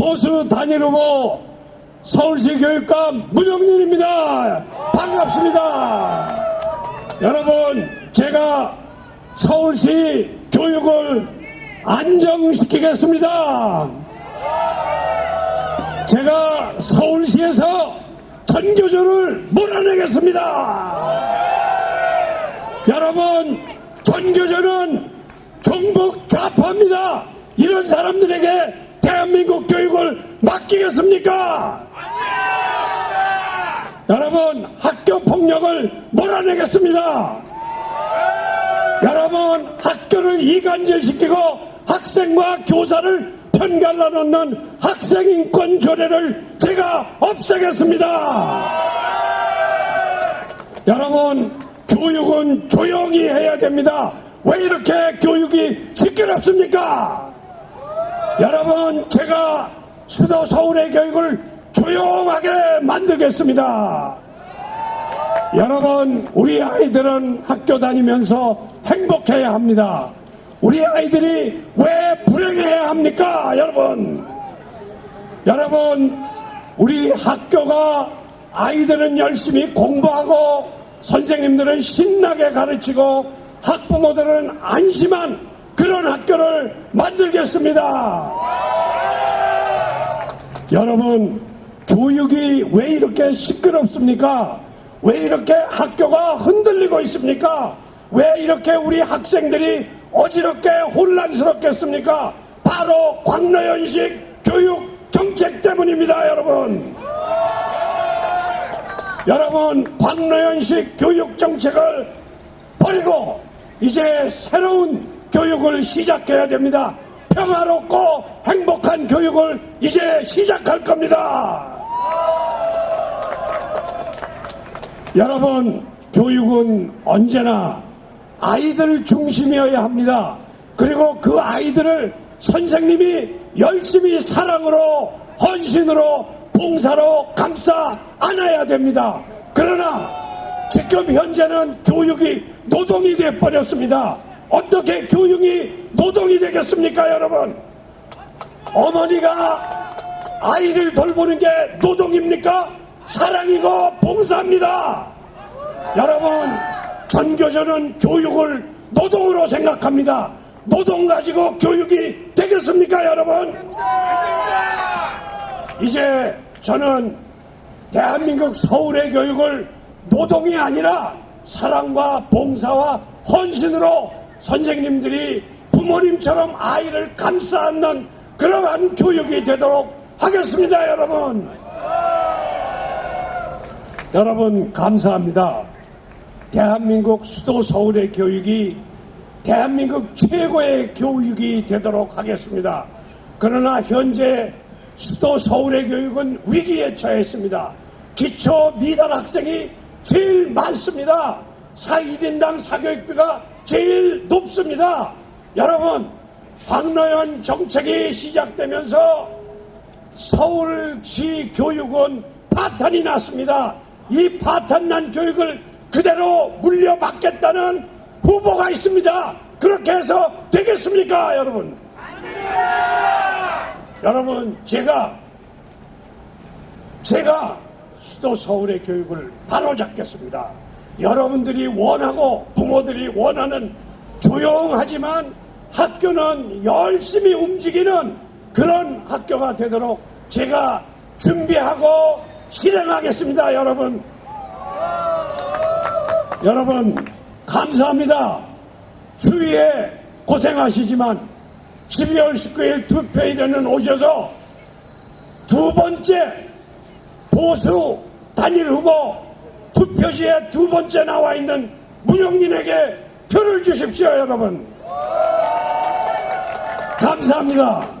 보수 단일 후보 서울시 교육감 문영진입니다. 반갑습니다. 여러분, 제가 서울시 교육을 안정시키겠습니다. 제가 서울시에서 전교조를 몰아내겠습니다. 여러분, 전교조는 종북 좌파입니다. 이런 사람들에게 대한민국 교육을 맡기겠습니까? 여러분, 학교 폭력을 몰아내겠습니다. 여러분, 학교를 이간질시키고 학생과 교사를 편갈라 놓는 학생 인권 조례를 제가 없애겠습니다. 여러분, 교육은 조용히 해야 됩니다. 왜 이렇게 교육이 시끄럽습니까? 여러분, 제가 수도 서울의 교육을 조용하게 만들겠습니다. 여러분, 우리 아이들은 학교 다니면서 행복해야 합니다. 우리 아이들이 왜 불행해야 합니까, 여러분? 여러분, 우리 학교가 아이들은 열심히 공부하고 선생님들은 신나게 가르치고 학부모들은 안심한 그런 학교를 만들겠습니다. 여러분, 교육이 왜 이렇게 시끄럽습니까? 왜 이렇게 학교가 흔들리고 있습니까? 왜 이렇게 우리 학생들이 어지럽게 혼란스럽겠습니까? 바로 광로연식 교육 정책 때문입니다, 여러분. 여러분, 광로연식 교육 정책을 버리고 이제 새로운 교육을 시작해야 됩니다. 평화롭고 행복한 교육을 이제 시작할 겁니다. 여러분, 교육은 언제나 아이들 중심이어야 합니다. 그리고 그 아이들을 선생님이 열심히 사랑으로, 헌신으로, 봉사로 감싸 안아야 됩니다. 그러나 지금 현재는 교육이 노동이 돼버렸습니다. 어떻게 교육이 노동이 되겠습니까, 여러분? 어머니가 아이를 돌보는 게 노동입니까? 사랑이고 봉사입니다. 여러분, 전교조는 교육을 노동으로 생각합니다. 노동 가지고 교육이 되겠습니까, 여러분? 이제 저는 대한민국 서울의 교육을 노동이 아니라 사랑과 봉사와 헌신으로 선생님들이 부모님처럼 아이를 감싸 안는 그러한 교육이 되도록 하겠습니다, 여러분. 여러분, 감사합니다. 대한민국 수도 서울의 교육이 대한민국 최고의 교육이 되도록 하겠습니다. 그러나 현재 수도 서울의 교육은 위기에 처했습니다. 기초 미달 학생이 제일 많습니다. 사 1인당 사교육비가 제일 높습니다. 여러분, 박노현 정책이 시작되면서 서울시 교육은 파탄이 났습니다. 이 파탄난 교육을 그대로 물려받겠다는 후보가 있습니다. 그렇게 해서 되겠습니까, 여러분? 여러분, 제가, 제가 수도 서울의 교육을 바로잡겠습니다. 여러분들이 원하고 부모들이 원하는 조용하지만 학교는 열심히 움직이는 그런 학교가 되도록 제가 준비하고 실행하겠습니다, 여러분. 여러분, 감사합니다. 추위에 고생하시지만 12월 19일 투표일에는 오셔서 두 번째 보수 단일 후보 투 표지에 두 번째 나와 있는 문영민에게 표를 주십시오, 여러분. 감사합니다.